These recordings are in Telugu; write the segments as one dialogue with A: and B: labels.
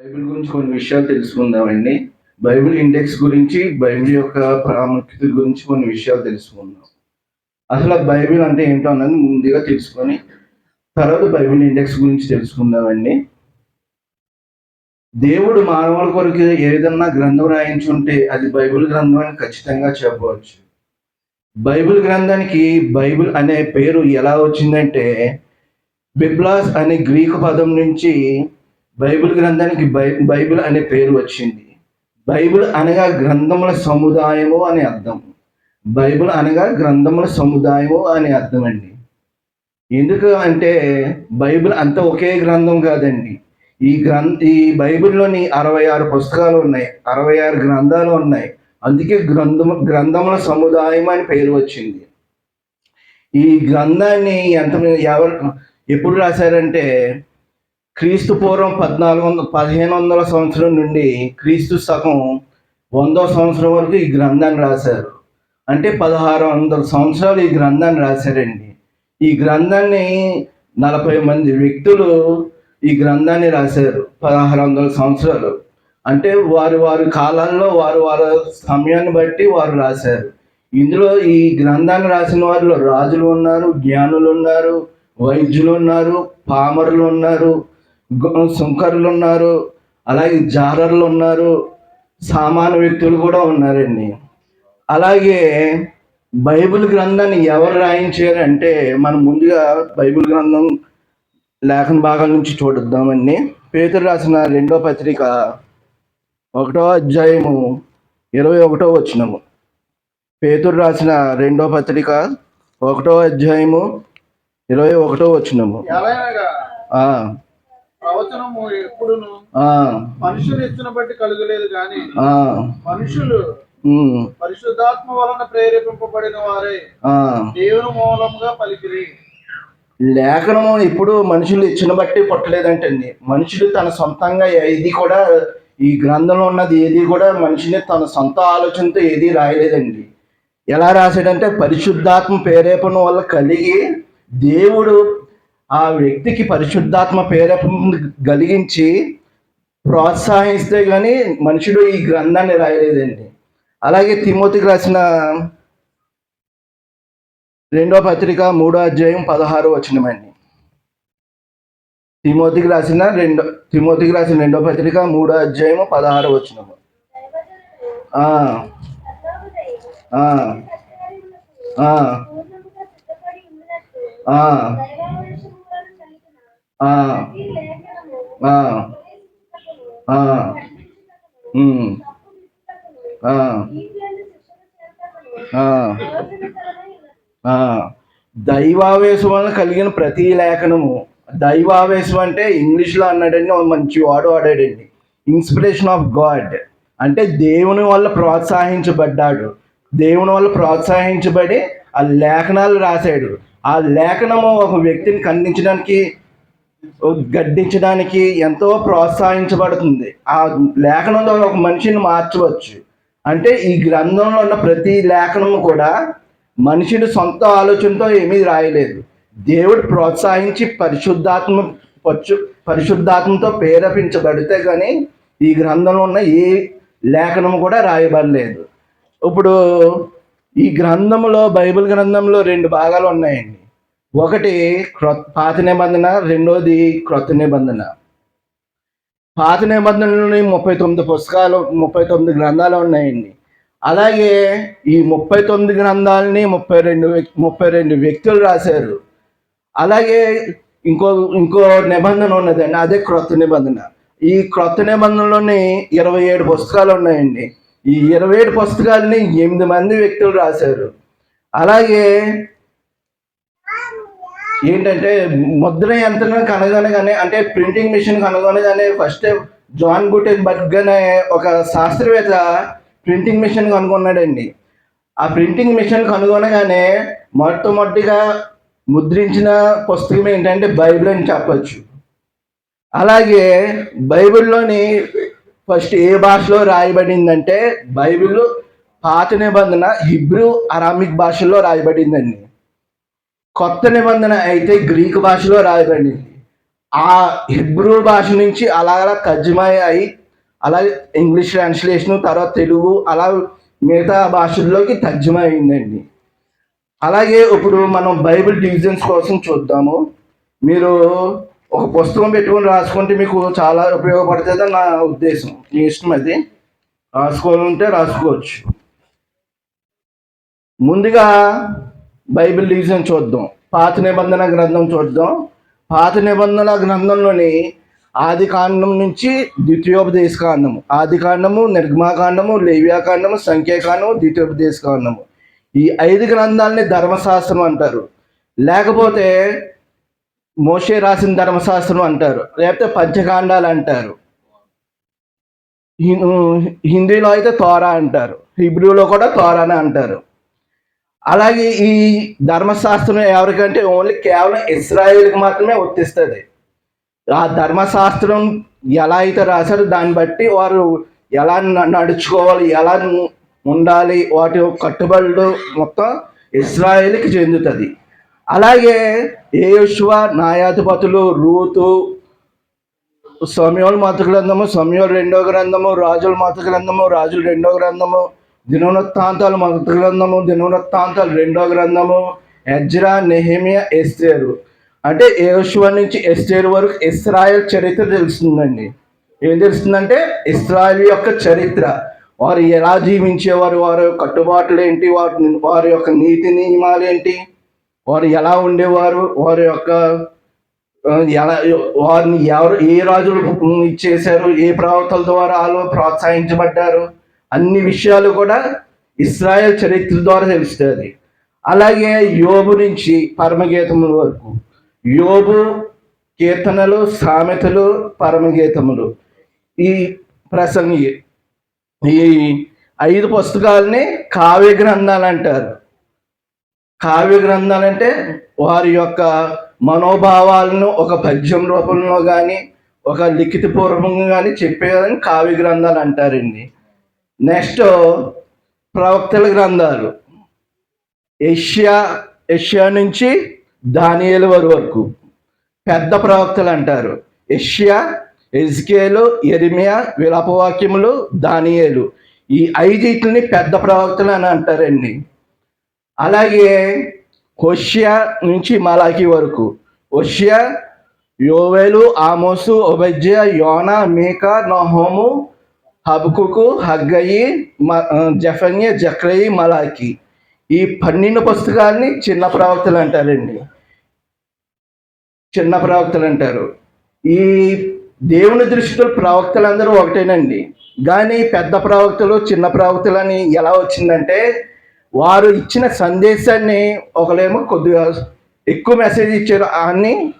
A: బైబిల్ గురించి కొన్ని విషయాలు తెలుసుకుందామండి బైబిల్ ఇండెక్స్ గురించి బైబిల్ యొక్క ప్రాముఖ్యత గురించి కొన్ని విషయాలు తెలుసుకుందాం. అసలు బైబిల్ అంటే ఏంటో అన్నది ముందుగా తెలుసుకొని తర్వాత బైబిల్ ఇండెక్స్ గురించి తెలుసుకుందామండి దేవుడు మానవుల కొరకు ఏదన్నా గ్రంథం రాయించుంటే అది బైబిల్ గ్రంథం అని ఖచ్చితంగా చెప్పవచ్చు. బైబిల్ గ్రంథానికి బైబిల్ అనే పేరు ఎలా వచ్చిందంటే బిబ్లాస్ అనే గ్రీకు పదం నుంచి బైబిల్ గ్రంథానికి బై బైబిల్ అనే పేరు వచ్చింది. బైబిల్ అనగా గ్రంథముల సముదాయము అని అర్థం. బైబిల్ అనగా గ్రంథముల సముదాయము అని అర్థం అండి ఎందుకు అంటే బైబిల్ అంత ఒకే గ్రంథం కాదండి. ఈ గ్రంథ ఈ బైబిల్లోని అరవై ఆరు పుస్తకాలు ఉన్నాయి. అరవై ఆరు గ్రంథాలు ఉన్నాయి. అందుకే గ్రంథము గ్రంథముల సముదాయం అని పేరు వచ్చింది. ఈ గ్రంథాన్ని ఎంత ఎవరు ఎప్పుడు రాశారంటే క్రీస్తు పూర్వం పద్నాలుగు వందల పదిహేను వందల సంవత్సరం నుండి క్రీస్తు శకం వందో సంవత్సరం వరకు ఈ గ్రంథాన్ని రాశారు. అంటే పదహారు వందల సంవత్సరాలు ఈ గ్రంథాన్ని రాశారండి. ఈ గ్రంథాన్ని నలభై మంది వ్యక్తులు ఈ గ్రంథాన్ని రాశారు పదహారు వందల సంవత్సరాలు. అంటే వారి వారి కాలాల్లో వారు వారి సమయాన్ని బట్టి వారు రాశారు. ఇందులో ఈ గ్రంథాన్ని రాసిన వారిలో రాజులు ఉన్నారు జ్ఞానులు ఉన్నారు వైద్యులు ఉన్నారు పామరులు ఉన్నారు సుంకరులు ఉన్నారు అలాగే జారర్లు ఉన్నారు సామాన్య వ్యక్తులు కూడా ఉన్నారండి. అలాగే బైబిల్ గ్రంథాన్ని ఎవరు రాయించారు అంటే మనం ముందుగా బైబిల్ గ్రంథం లేఖన భాగాల నుంచి చూడొద్దామండి. పేతురు రాసిన రెండో పత్రిక ఒకటో అధ్యాయము ఇరవై ఒకటో వచ్చినము పేతురు రాసిన రెండో పత్రిక ఒకటో అధ్యాయము ఇరవై ఒకటో వచ్చినము
B: ప్రవచనము ఎప్పుడును మనుషులు ఇచ్చిన బట్టి కలుగలేదు గాని మనుషులు పరిశుద్ధాత్మ వలన ప్రేరేపింపబడిన వారే. దేవుని మూలంగా పలికిరి.
A: లేఖనము ఇప్పుడు మనుషులు ఇచ్చిన బట్టి పుట్టలేదంటండి మనుషులు తన సొంతంగా ఏది కూడా ఈ గ్రంథంలో ఉన్నది ఏది కూడా మనిషిని తన సొంత ఆలోచనతో ఏది రాయలేదండి. ఎలా రాశాడంటే పరిశుద్ధాత్మ ప్రేరేపణ వల్ల కలిగి దేవుడు ఆ వ్యక్తికి పరిశుద్ధాత్మ పేర కలిగించి ప్రోత్సహిస్తే కానీ మనుషుడు ఈ గ్రంథాన్ని రాయలేదండి. అలాగే తిమోతికి రాసిన రెండో పత్రిక మూడో అధ్యాయం పదహారు వచనమండి. తిమోతికి రాసిన రెండో తిమోతికి రాసిన రెండో పత్రిక మూడో అధ్యాయం పదహారు వచనము. ఆ, దైవావేశం వలన కలిగిన ప్రతి లేఖనము. దైవావేశం అంటే ఇంగ్లీష్లో అన్నాడండి ఒక మంచి వాడు వాడాడండి. ఇన్స్పిరేషన్ ఆఫ్ గాడ్ అంటే దేవుని వల్ల ప్రోత్సహించబడ్డాడు. దేవుని వల్ల ప్రోత్సహించబడి ఆ లేఖనాలు రాశాడు. ఆ లేఖనము ఒక వ్యక్తిని ఖండించడానికి గడ్డించడానికి ఎంతో ప్రోత్సహించబడుతుంది. ఆ లేఖనం ద్వారా ఒక మనిషిని మార్చవచ్చు. అంటే ఈ గ్రంథంలో ఉన్న ప్రతి లేఖనము కూడా మనిషిని సొంత ఆలోచనతో ఏమీ రాయలేదు. దేవుడు ప్రోత్సహించి పరిశుద్ధాత్మ పచ్చు పరిశుద్ధాత్మతో ప్రేరేపించబడితే కానీ ఈ గ్రంథంలో ఉన్న ఏ లేఖనము కూడా రాయబడలేదు. ఇప్పుడు ఈ గ్రంథంలో బైబిల్ గ్రంథంలో రెండు భాగాలు ఉన్నాయండి. ఒకటి క్రొత్త పాత నిబంధన రెండోది క్రొత్త నిబంధన. పాత నిబంధనలోని ముప్పై తొమ్మిది పుస్తకాలు ముప్పై తొమ్మిది గ్రంథాలు ఉన్నాయండి. అలాగే ఈ ముప్పై తొమ్మిది గ్రంథాలని ముప్పై రెండు ముప్పై రెండు వ్యక్తులు రాశారు. అలాగే ఇంకో ఇంకో నిబంధన ఉన్నదండి అదే క్రొత్త నిబంధన. ఈ క్రొత్త నిబంధనలోని ఇరవై ఏడు పుస్తకాలు ఉన్నాయండి. ఈ ఇరవై ఏడు పుస్తకాలని ఎనిమిది మంది వ్యక్తులు రాశారు. అలాగే ఏంటంటే ముద్ర యంత్రం కనుగొనగానే అంటే ప్రింటింగ్ మిషన్ కనుగొనగానే ఫస్ట్ జాన్ గుటెన్ బర్గ్ అనే ఒక శాస్త్రవేత్త ప్రింటింగ్ మిషన్ కనుగొన్నాడండి. ఆ ప్రింటింగ్ మిషన్ కనుగొనగానే మొట్టమొదటిగా ముద్రించిన పుస్తకం ఏంటంటే బైబిల్ అని చెప్పచ్చు. అలాగే బైబిల్లోని ఫస్ట్ ఏ భాషలో రాయబడిందంటే బైబిల్ పాత నిబంధన హిబ్రూ అరామిక్ భాషలో రాయబడిందండి. కొత్త నిబంధన అయితే గ్రీకు భాషలో రాయబడింది. ఆ హిబ్రూ భాష నుంచి అలా అలా తర్జుమా అయి అలా ఇంగ్లీష్ ట్రాన్స్లేషన్ తర్వాత తెలుగు అలా మిగతా భాషల్లోకి తర్జుమా అయిందండి. అలాగే ఇప్పుడు మనం బైబిల్ డివిజన్స్ కోసం చూద్దాము. మీరు ఒక పుస్తకం పెట్టుకొని రాసుకుంటే మీకు చాలా ఉపయోగపడుతుందని నా ఉద్దేశం. మీ ఇష్టం అది. రాసుకోవాలంటే రాసుకోవచ్చు. ముందుగా బైబిల్ డివిజన్ చూద్దాం. పాత నిబంధన గ్రంథం చూద్దాం. పాత నిబంధన గ్రంథంలోని ఆది కాండం నుంచి ద్వితీయోపదేశ కాండము ఆది కాండము నిర్గమాకాండము లేవ్యాకాండము సంఖ్యాకాండము ద్వితీయోపదేశ కాండము ఈ ఐదు గ్రంథాలని ధర్మశాస్త్రం అంటారు. లేకపోతే మోషే రాసిన ధర్మశాస్త్రం అంటారు. లేకపోతే పంచకాండాలు అంటారు. హిం- హిందీలో అయితే తోరా అంటారు. హిబ్రూలో కూడా తోరానే అంటారు. అలాగే ఈ ధర్మశాస్త్రం ఎవరికంటే ఓన్లీ కేవలం ఇస్రాయేల్కి మాత్రమే వర్తిస్తుంది. ఆ ధర్మశాస్త్రం ఎలా అయితే రాశారో దాన్ని బట్టి వారు ఎలా నడుచుకోవాలి ఎలా ఉండాలి వాటి కట్టుబడులు మొత్తం ఇస్రాయేల్కి చెందుతుంది. అలాగే ఏయుష్వ న్యాయాధిపతులు రూతు సమయోల్ మత గ్రంథము సమయోల్ రెండో గ్రంథము రాజుల మత గ్రంథము రాజుల రెండో గ్రంథము దినవృత్తాంతాలు మొదటి గ్రంథము దినవృత్తాంతాలు రెండో గ్రంథము. Ezra Nehemiah Esther. అంటే యేషువ నుంచి ఎస్తేరు వరకు ఇస్రాయల్ చరిత్ర తెలుస్తుందండి. ఏం తెలుస్తుందంటే ఇస్రాయల్ యొక్క చరిత్ర. వారు ఎలా జీవించేవారు వారి కట్టుబాట్లు ఏంటి వారి వారి యొక్క నీతి నియమాలు ఏంటి వారు ఎలా ఉండేవారు వారి యొక్క ఎలా వారిని ఎవరు ఏ రాజులు ఇచ్చేశారు ఏ ప్రవర్తల ద్వారా వాళ్ళు ప్రోత్సహించబడ్డారు అన్ని విషయాలు కూడా ఇస్రాయల్ చరిత్ర ద్వారా తెలుస్తుంది. అలాగే యోబు నుంచి పరమగీతముల వరకు. యోబు కీర్తనలు సామెతలు పరమగీతములు. ఈ ప్రసంగి ఈ ఐదు పుస్తకాలని కావ్య గ్రంథాలు అంటారు. కావ్య గ్రంథాలు అంటే వారి యొక్క మనోభావాలను ఒక పద్యం రూపంలో కానీ ఒక లిఖిత పూర్వకంగా కానీ చెప్పేదని కావ్య గ్రంథాలు అంటారండి. నెక్స్ట్ ప్రవక్తల గ్రంథాలు. ఏషియా ఏషియా నుంచి దానియలు వారి వరకు. పెద్ద ప్రవక్తలు అంటారు. ఏషియా ఎజ్కేలు ఎరిమియా విలాపవాక్యములు దానియేలు. ఈ ఐదిటిని పెద్ద ప్రవక్తలు అని అంటారండి. అలాగే హోషియా నుంచి మలాకి వరకు. హోషియా యోవేలు ఆమోసు ఒబజ్య యోనా మేకా నహోము హబుకుకు హగ్గయి మ- జఫన్య జక్రయి మలాకి. ఈ పన్నెండు పుస్తకాన్ని చిన్న ప్రవక్తలు అంటారండి. చిన్న ప్రవక్తలు అంటారు. ఈ దేవుని దృష్టిలో ప్రవక్తలందరూ ఒకటేనండి. కానీ పెద్ద ప్రవక్తలు చిన్న ప్రవక్తలు అని ఎలా వచ్చిందంటే వారు ఇచ్చిన సందేశాన్ని ఒకలేమో కొద్దిగా ఎక్కువ మెసేజ్ ఇచ్చారు. అని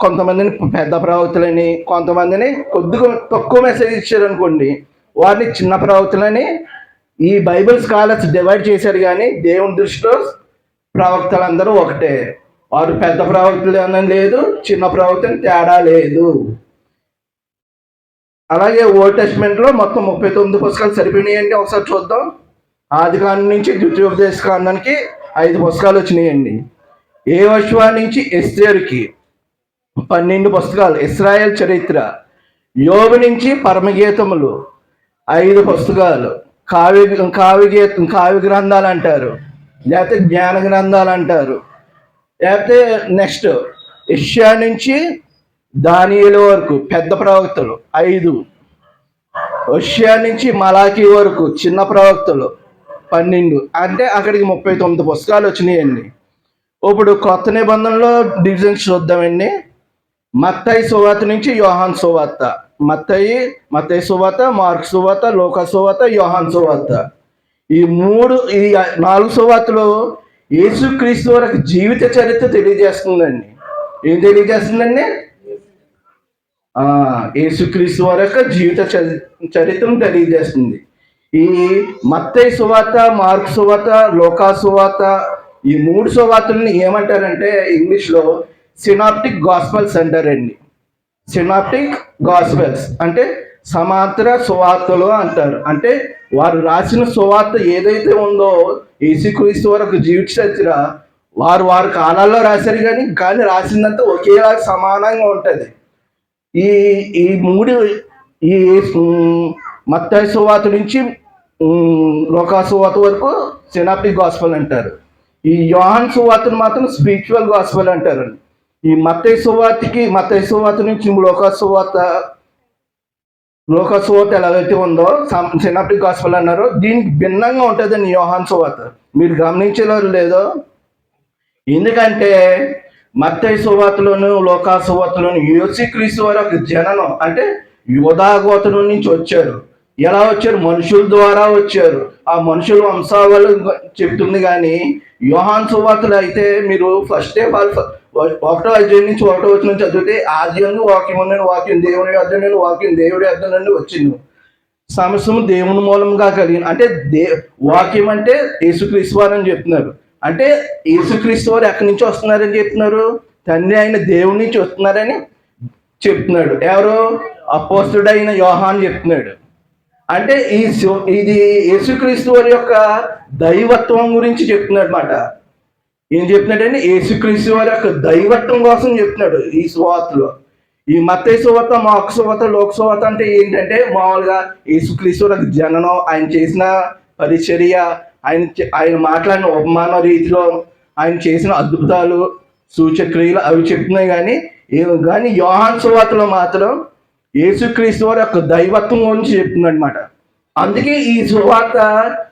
A: కొంతమందిని పెద్ద ప్రవక్తలని కొంతమందిని కొద్దిగా తక్కువ మెసేజ్ ఇచ్చారు అనుకోండి వారిని చిన్న ప్రవక్తలని ఈ బైబిల్ స్కాలర్స్ డివైడ్ చేశారు కానీ దేవుని దృష్టిలో ప్రవక్తలందరూ ఒకటే. వారు పెద్ద ప్రవక్తలు అని లేదు చిన్న ప్రవక్తని తేడా లేదు. అలాగే ఓల్డ్ టెస్ట్మెంట్లో మొత్తం ముప్పై తొమ్మిది పుస్తకాలు సరిపోయినాయండి. ఒకసారి చూద్దాం. ఆది కాండం నుంచి ద్వితీయోపదేశ కాండానికి ఐదు పుస్తకాలు వచ్చినాయండి. ఏ వర్షవా నుంచి ఎస్తేరుకి పన్నెండు పుస్తకాలు. ఇస్రాయల్ చరిత్ర. యోగు నుంచి పరమగీతములు. ఐదు పుస్తకాలు. కావ్య కావ్యగీతం కావ్య గ్రంథాలు అంటారు. లేకపోతే జ్ఞాన గ్రంథాలు అంటారు. లేకపోతే నెక్స్ట్ ఇష్యా నుంచి దానియుల వరకు పెద్ద ప్రవక్తలు. ఐదు. రష్యా నుంచి మలాఖీ వరకు చిన్న ప్రవక్తలు. పన్నెండు. అంటే అక్కడికి ముప్పై తొమ్మిది పుస్తకాలు వచ్చినాయండి. ఇప్పుడు కొత్త నిబంధనలో డివిజన్స్ చూద్దామండి. మత్తయి సువాత నుంచి యోహాన్ సువార్త. మత్తయి మత్తయి సువాత మార్క్ సువాత లోక సువాత యోహాన్ సువార్త. ఈ మూడు ఈ నాలుగు సువార్తలు యేసుక్రీస్తు వరకు జీవిత చరిత్ర తెలియజేస్తుందండి. ఏం తెలియజేస్తుందండి? యేసుక్రీస్తు వరకు జీవిత చరిత్రను తెలియజేస్తుంది. ఈ మత్తయి సువాత మార్క్ సువాత లోకా సువాత ఈ మూడు సువార్తలను ఏమంటారంటే ఇంగ్లీష్లో సినాప్టిక్ గాస్పల్స్ అంటారండి సినాప్టిక్ గాస్పెల్స్ అంటే సమాంతర సువార్తలు అంటారు. అంటే వారు రాసిన సువార్త ఏదైతే ఉందో యేసుక్రీస్తు వరకు జీవిత చరిత్ర వారు వారు కాలాల్లో రాశారు కానీ కానీ రాసిందంతా ఒకేలా సమానంగా ఉంటుంది. ఈ ఈ మూడు ఈ మత్తాయి సువాత నుంచి లోకా సువాత వరకు సినాప్టిక్ గాస్పల్ అంటారు. ఈ యోహాన్ సువార్తను మాత్రం స్పిరిచువల్ గాస్పల్ అంటారు ఈ మత్తయి సువార్తకి మత్తయి సువార్త నుంచి లోక సువార్త లోక సువార్త ఎలాగైతే ఉందో సినాప్టిక్ గాస్పల్ అన్నారో దీనికి భిన్నంగా ఉంటుందని యోహాన్ సువార్త మీరు గమనించలేరు లేదో? ఎందుకంటే మత్తయి సువార్తలోను లోకా సువార్తలోను యేసుక్రీస్తు వారు ఒక జననం. అంటే యోధాగోతనం నుంచి వచ్చారు. ఎలా వచ్చారు? మనుషుల ద్వారా వచ్చారు. ఆ మనుషుల వంశావళి చెప్తుంది కానీ యోహాన్ సువార్తలు అయితే మీరు ఫస్ట్ ఒకటో అధ్యాయం నుంచి ఒకటో వచ్చిన చదివితే ఆది వాక్యం ఉందని వాక్యం దేవుని అర్థం నుండి వాక్యం దేవుడి అర్థం నుండి వచ్చింది. సమస్యము దేవుని మూలంగా కలిగిన అంటే దే వాక్యం అంటే యేసుక్రీస్తు వారు అని చెప్తున్నారు. అంటే యేసుక్రీస్తు వారు ఎక్కడి నుంచి వస్తున్నారని చెప్తున్నారు? తండ్రి అయిన దేవుని నుంచి వస్తున్నారని చెప్తున్నాడు. ఎవరు? అపోస్తుడైన యోహాన్ చెప్తున్నాడు. అంటే ఈ ఇది యేసుక్రీస్తు వారి యొక్క దైవత్వం గురించి చెప్తున్నాడు అనమాట ఏం చెప్తున్నాడంటే యేసుక్రీస్తు వారి యొక్క దైవత్వం కోసం చెప్తున్నాడు ఈ సువార్తలో. ఈ మత్తయి సువార్త మాకు సువార్త లోక సువార్త అంటే ఏంటంటే మామూలుగా యేసుక్రీస్తు వారి జననం ఆయన చేసిన పరిచర్య ఆయన ఆయన మాట్లాడిన ఉపమాన రీతిలో ఆయన చేసిన అద్భుతాలు సూచక్రియలు అవి చెప్తున్నాయి కానీ ఏ- కానీ యోహాన్ సువార్తలో మాత్రం యేసుక్రీస్తు వారి యొక్క దైవత్వం గురించి చెప్తుంది అనమాట అందుకే ఈ సువార్త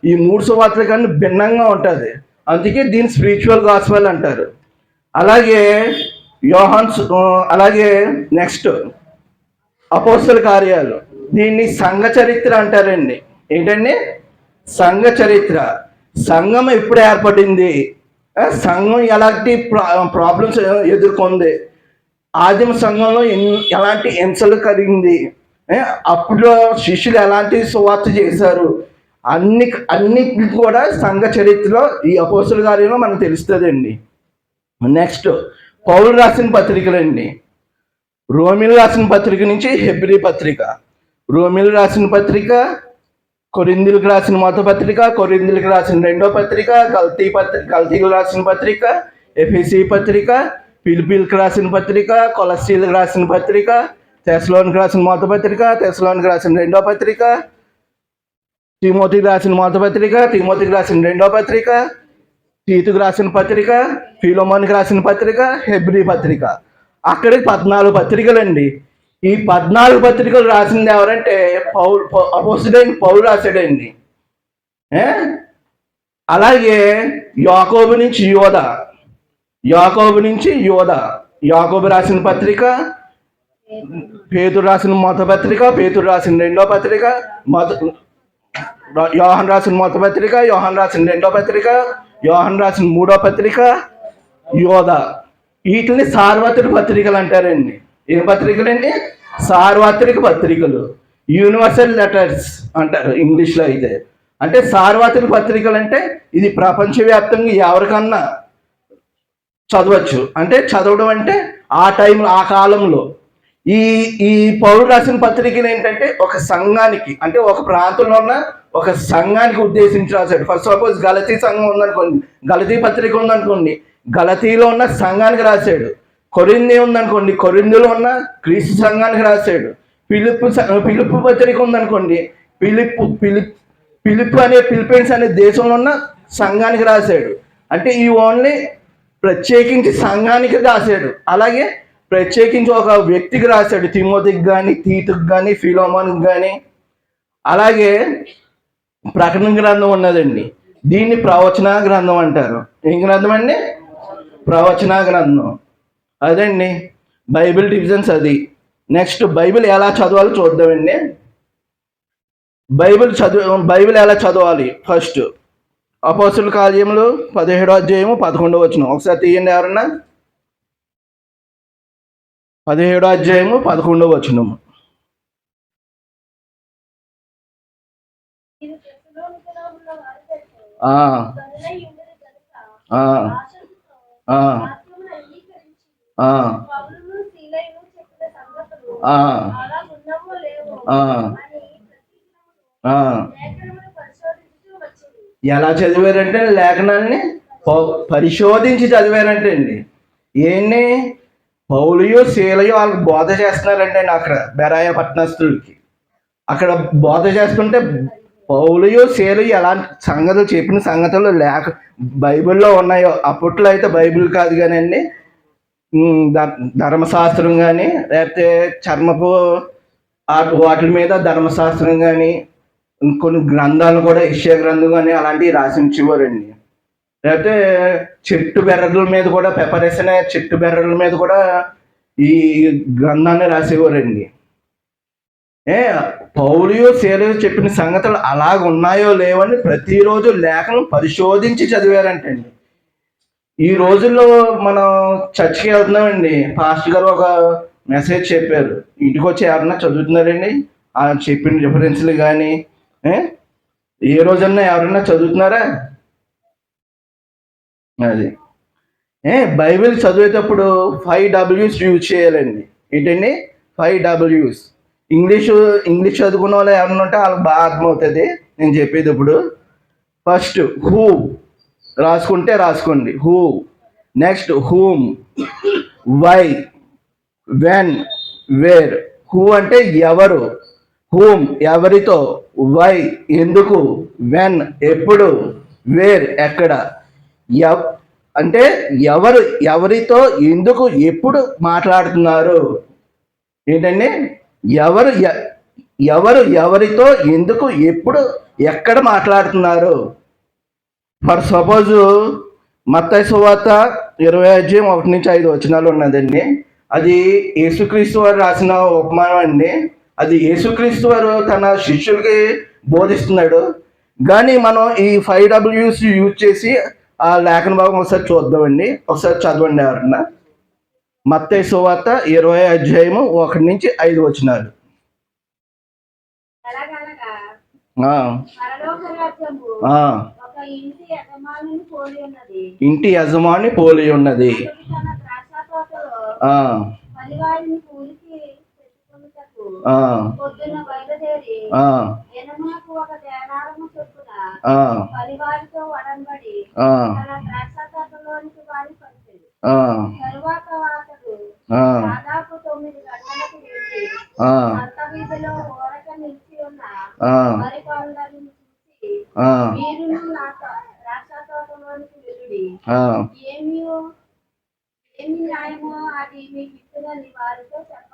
A: ఈ మూడు సువార్తల కన్నా భిన్నంగా ఉంటుంది. అందుకే దీన్ని స్పిరిచువల్ గాస్పల్ అంటారు. అలాగే యోహాన్ అలాగే నెక్స్ట్ అపోస్తల కార్యాలు. దీన్ని సంఘ చరిత్ర అంటారండి. ఏంటండి? సంఘ చరిత్ర. సంఘం ఎప్పుడు ఏర్పడింది? సంఘం ఎలాంటి ప్రాబ్లమ్స్ ఎదుర్కొంది? ఆదిమ సంఘంలో ఎన్- ఎలాంటి హింసలు కలిగింది? అప్పుడు శిష్యులు ఎలాంటి సువార్త చేశారు? అన్ని అన్ని కూడా సంఘ చరిత్రలో ఈ అపోస్తుల కార్యంలో మనకు తెలుస్తుందండి. నెక్స్ట్ పౌలు రాసిన పత్రికలండి. రోమిలు రాసిన పత్రిక నుంచి హెబ్రి పత్రిక. రోమిలు రాసిన పత్రిక కొరిందులకు రాసిన మొదటి పత్రిక కొరిందులకు రాసిన రెండో పత్రిక కల్తీ పత్రిక కల్తీలకు రాసిన పత్రిక ఎఫ్ఎసి పత్రిక పిలిపిల్కి రాసిన పత్రిక కొలస్ట్రీలకు రాసిన పత్రిక తెస్లోనికి రాసిన మొదటి పత్రిక తెస్లోనికి రాసిన రెండో పత్రిక తిమోతికి రాసిన మొదటి పత్రిక తిమోతికి రాసిన రెండో పత్రిక తీతుకు రాసిన పత్రిక ఫిలోమాన్కి రాసిన పత్రిక హెబ్రి పత్రిక. అక్కడికి పద్నాలుగు పత్రికలండి ఈ పద్నాలుగు పత్రికలు రాసింది ఎవరంటే పౌల్ అపోసుడైన పౌలు రాశాడండి. అలాగే యాకోబు నుంచి యోధ యాకోబు నుంచి యోధ యాకోబు రాసిన పత్రిక పేతురు రాసిన మొదటి పత్రిక పేతురు రాసిన రెండో పత్రిక మత యోహన్ రాసిన మొదటి పత్రిక యోహన్ రాసిన రెండో పత్రిక యోహన్ రాసిన మూడో పత్రిక యోధ వీటిని సార్వత్రిక పత్రికలు అంటారండి. ఏ పత్రికలండి సార్వత్రిక పత్రికలు. యూనివర్సల్ లెటర్స్ అంటారు ఇంగ్లీష్లో అయితే. అంటే సార్వత్రిక పత్రికలు అంటే ఇది ప్రపంచవ్యాప్తంగా ఎవరికన్నా చదవచ్చు. అంటే చదవడం అంటే ఆ టైంలో ఆ కాలంలో. ఈ ఈ పౌరుడు రాసిన పత్రికలు ఏంటంటే ఒక సంఘానికి అంటే ఒక ప్రాంతంలో ఉన్న ఒక సంఘానికి ఉద్దేశించి రాశాడు. ఫస్ట్ సపోజ్ గలతీ సంఘం ఉందనుకోండి. గలతీ పత్రిక ఉందనుకోండి. గలతీలో ఉన్న సంఘానికి రాశాడు. కొరింది ఉందనుకోండి. కొరిందులో ఉన్న క్రీస్తు సంఘానికి రాశాడు. పిలుపు పిలుపు పత్రిక ఉందనుకోండి. పిలుపు పిలుపు పిలుపు అనే పిలిపిన్స్ అనే దేశంలో ఉన్న సంఘానికి రాశాడు. అంటే ఈ ఓన్లీ ప్రత్యేకించి సంఘానికి రాశాడు. అలాగే ప్రత్యేకించి ఒక వ్యక్తికి రాశాడు. తిమోతికి కానీ తీతుకు కానీ ఫిలోమాన్కి కానీ అలాగే ప్రకటన గ్రంథం ఉన్నదండి. దీన్ని ప్రవచన గ్రంథం అంటారు. ఏం గ్రంథం అండి? ప్రవచన గ్రంథం. అదండి? బైబిల్ డివిజన్స్ అది. నెక్స్ట్ బైబిల్ ఎలా చదవాలో చూద్దామండి. బైబిల్ చదువు బైబిల్ ఎలా చదవాలి? ఫస్ట్ అపోస్తుల కార్యములు పదిహేడో అధ్యాయము పదకొండో వచ్చిన ఒకసారి తీయండి ఎవరన్నా? పదిహేడో అధ్యాయము పదకొండో వచనము. ఆ, ఎలా చదివారంటే లేఖనాన్ని పౌ- పరిశోధించి చదివారంటే అండి ఏంటి పౌలియో శీలయో వాళ్ళకి బోధ చేస్తున్నారంటే అక్కడ బెరాయ పట్టణస్తులకి అక్కడ బోధ చేస్తుంటే పౌలయో శీలయో ఎలాంటి సంగతులు చెప్పిన సంగతులు లేక బైబిల్లో ఉన్నాయో. అప్పట్లో అయితే బైబిల్ కాదు కానీ అండి ధర్మశాస్త్రం కానీ లేకపోతే చర్మపు వాటి మీద ధర్మశాస్త్రం కానీ కొన్ని గ్రంథాలు కూడా ఇష్యా గ్రంథం కానీ అలాంటివి రాసి ఉంచేవారండి లేకపోతే చెట్టు బెర్రల మీద కూడా పెపరేస్ చెట్టు బెర్రల మీద కూడా ఈ గ్రంథాన్ని రాసేవారండి. ఏ పౌరియో సేరయో చెప్పిన సంగతులు అలాగ ఉన్నాయో లేవని ప్రతిరోజు లేఖను పరిశోధించి చదివారంటండి. ఈ రోజుల్లో మనం చర్చికి వెళ్తున్నామండి. పాస్టర్ గారు ఒక మెసేజ్ చెప్పారు. ఇంటికి వచ్చి ఎవరన్నా చదువుతున్నారండి? ఆ చెప్పిన రిఫరెన్స్లు కానీ ఏ? రోజన్నా ఎవరన్నా చదువుతున్నారా? అది. ఏ బైబిల్ చదివేటప్పుడు ఫైవ్ డబ్ల్యూస్ యూజ్ చేయాలండి. ఏంటండి? ఫైవ్ డబ్ల్యూస్. ఇంగ్లీష్ ఇంగ్లీష్ చదువుకున్న వాళ్ళు ఎవరైనా ఉంటే వాళ్ళకి బాగా అర్థమవుతుంది. నేను చెప్పేది ఇప్పుడు. First who. రాసుకుంటే రాసుకోండి. Who. Next whom. Why. When. Where. Who అంటే ఎవరు? హూమ్ ఎవరితో వై ఎందుకు వెన్ ఎప్పుడు వేర్ ఎక్కడ ఎవ్ అంటే ఎవరు ఎవరితో ఎందుకు ఎప్పుడు మాట్లాడుతున్నారు? ఏంటండి ఎవరు ఎ- ఎవరు ఎవరితో ఎందుకు ఎప్పుడు ఎక్కడ మాట్లాడుతున్నారు? ఫర్ సపోజ్ మత్తాయి సువార్త ఇరవై అధ్యాయం ఒకటి నుంచి ఐదు వచనాలు ఉన్నదండి. అది యేసుక్రీస్తు వారు రాసిన ఉపమానం అండి. అది యేసుక్రీస్తు వారు తన శిష్యులకి బోధిస్తున్నాడు. కానీ మనం ఈ ఫైవ్ డబ్ల్యూస్ యూజ్ చేసి ఆ లేఖన భాగం ఒకసారి చూద్దామండి. ఒకసారి చదవండి ఎవరన్నా. మత్తయి సువార్త ఇరవై అధ్యాయము ఒకటి నుంచి ఐదు
C: ఉన్నది.
A: ఇంటి యజమాని పోలి ఉన్నది.
C: దాదాపు తొమ్మిది గంటలకు అంత వీధిలో ఊరక నిలిచి ఉన్న
A: ఆ,
C: మరి కొందరిని చూసి
A: ఆ,
C: మీరు నా తో- ద్రాక్ష తోటలోనికి వెళ్ళుడి ఏమి ఏమి న్యాయమో అది మీకు ఇస్తుందని వారితో చెప్పగా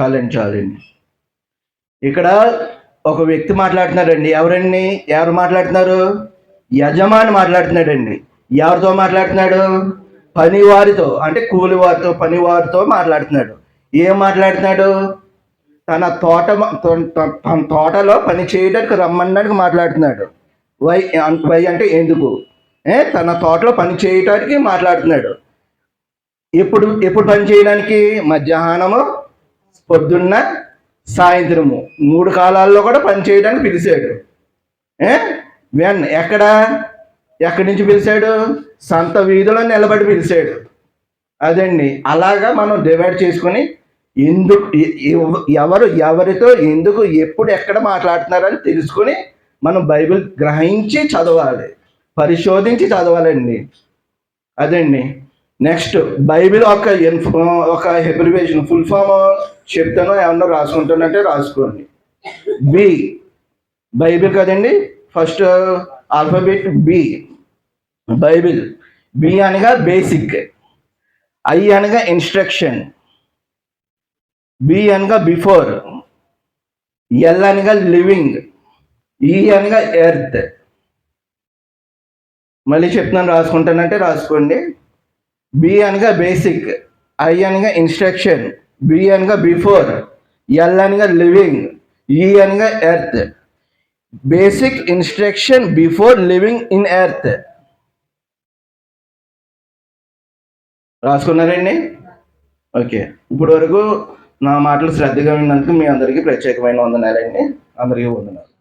A: చాలండి చాలండి. ఇక్కడ ఒక వ్యక్తి మాట్లాడుతున్నారండి ఎవరండి? ఎవరు మాట్లాడుతున్నారు? యజమాని మాట్లాడుతున్నాడండి. ఎవరితో మాట్లాడుతున్నాడు? పనివారితో అంటే కూలి వారితో పనివారితో మాట్లాడుతున్నాడు. ఏం మాట్లాడుతున్నాడు? తన తోట తన తన తోటలో పని చేయడానికి రమ్మనడానికి మాట్లాడుతున్నాడు. వై వై అంటే ఎందుకు? ఏ తన తోటలో పని చేయటానికి మాట్లాడుతున్నాడు. ఎప్పుడు ఎప్పుడు పని చేయడానికి? మధ్యాహ్నము పొద్దున్న సాయంత్రము. మూడు కాలాల్లో కూడా పని చేయడానికి పిలిచాడు. ఏ? వెన్? ఎక్కడ? ఎక్కడి నుంచి పిలిచాడు? సంత వీధిలో నిలబడి పిలిచాడు. అదండి. అలాగా మనం డివైడ్ చేసుకొని ఎందుకు ఎవరు ఎవరితో ఎందుకు ఎప్పుడు ఎక్కడ మాట్లాడుతున్నారని తెలుసుకొని మనం బైబిల్ గ్రహించి చదవాలి. పరిశోధించి చదవాలండి. అదండి. నెక్స్ట్ బైబిల్ ఒక ఇన్ఫ- ఒక హెబ్రివేషన్. ఫుల్ ఫామ్ చెప్తాను ఏమన్నా రాసుకుంటానంటే రాసుకోండి. బి బైబిల్ కదండి? First alphabet B Bible. B అనగా బేసిక్ ఐ అనగా ఇన్స్ట్రక్షన్ బి అనగా బిఫోర్ ఎల్ అనగా లివింగ్ ఈ e అనగా ఎర్త్ మళ్ళీ చెప్తున్నాను రాసుకుంటానంటే రాసుకోండి. బి అనగా బేసిక్ ఐ అనగా ఇన్స్ట్రక్షన్ బి అనగా బిఫోర్ ఎల్ అనగా లివింగ్ ఈ అనగా earth basic instruction before living in earth రాసుకున్నారండి? Okay ఇప్పటివరకు వరకు నా మాటలు శ్రద్ధగా విన్నందుకు మీ అందరికీ ప్రత్యేకమైన వందనాలండి. అందరికీ వందనాలు.